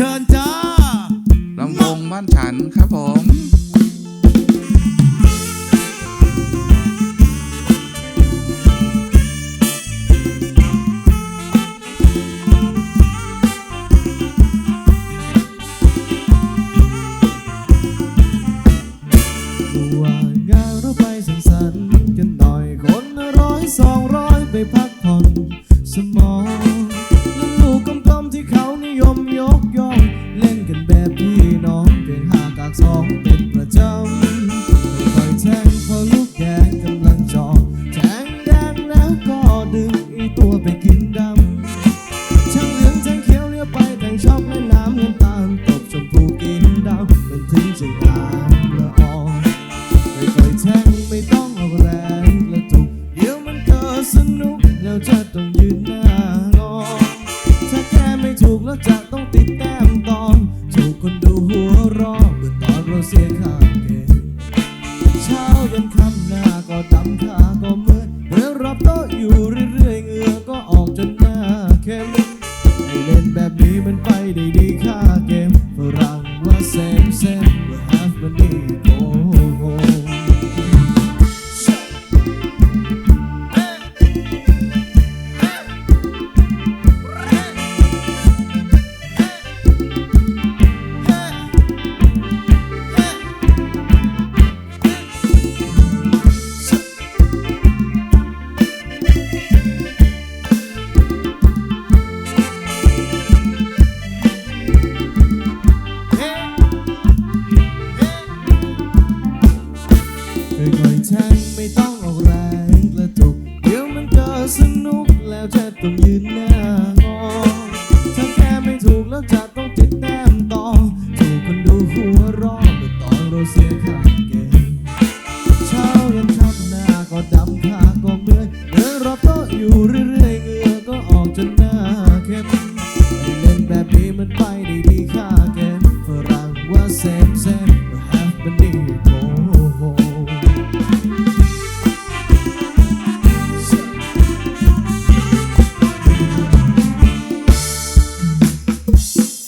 เชิญจ้าลำวงบ้านฉันครับผมว่า งานเราไปสังสรรค์ ดึงอตัวไปกินดำช่างเหลืองช่างเขียวเรียวไปแต่งชอบเล่นน้ำเงินตามตกชมพูกินดำมันถึงจะตามละอองไม่ค่อยแทงไม่ต้องเอาแรงและถูกเดี๋ยวมันเธอสนุกแล้วจะต้องยืนหน้างอถ้าแค่ไม่ถูกแล้วจะต้องติดแต้มตอนถูกคนดูหัวรอเมื่อตอนเราเสียค่า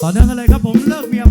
ต่อเนื่องกันเลยครับผมเลิกเมีย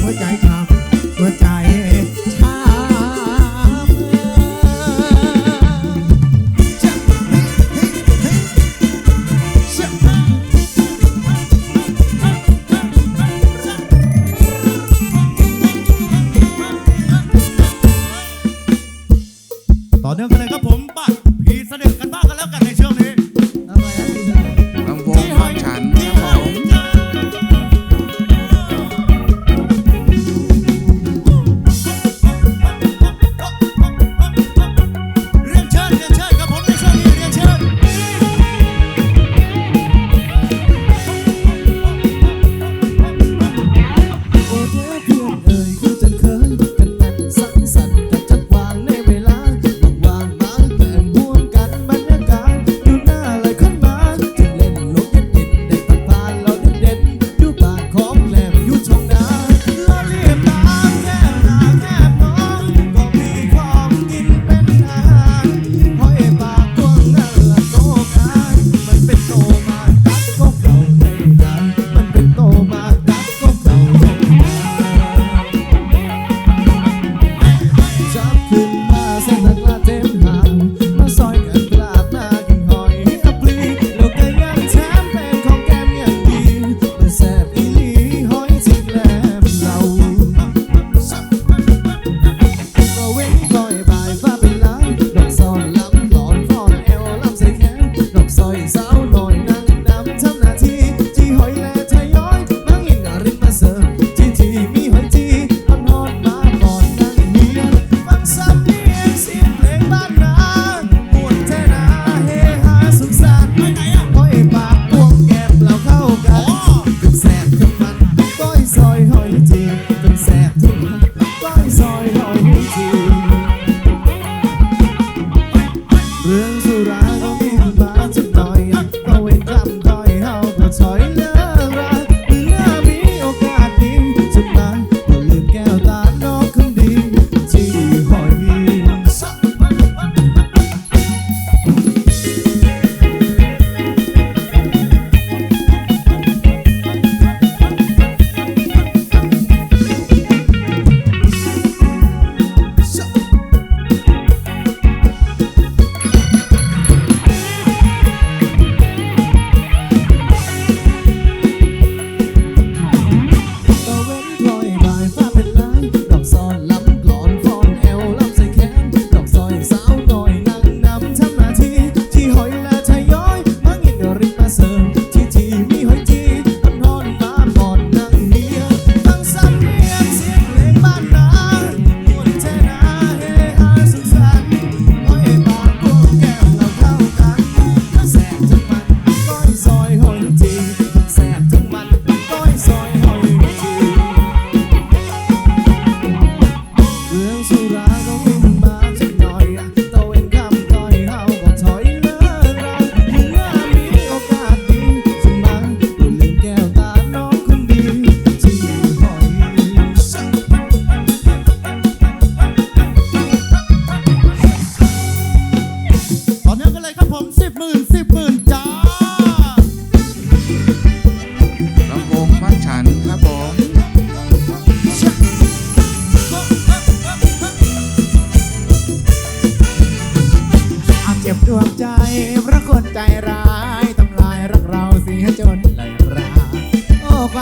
หัวใจทำหัวใจช้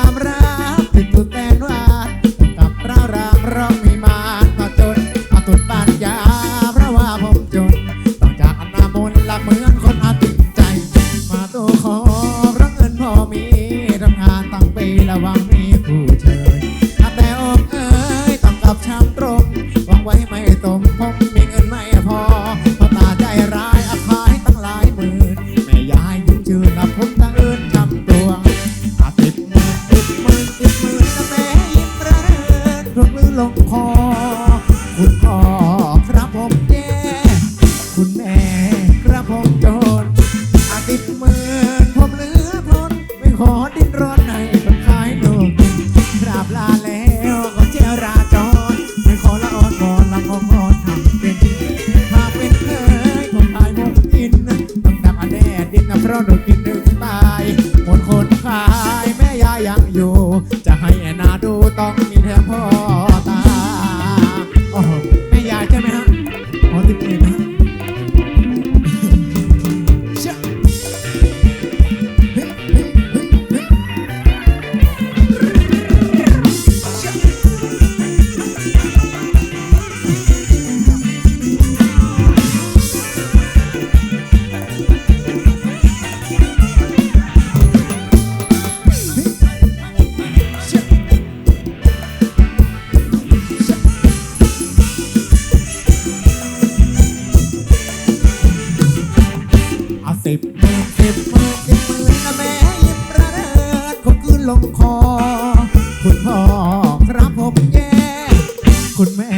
ความรักติดตัว คุณแม่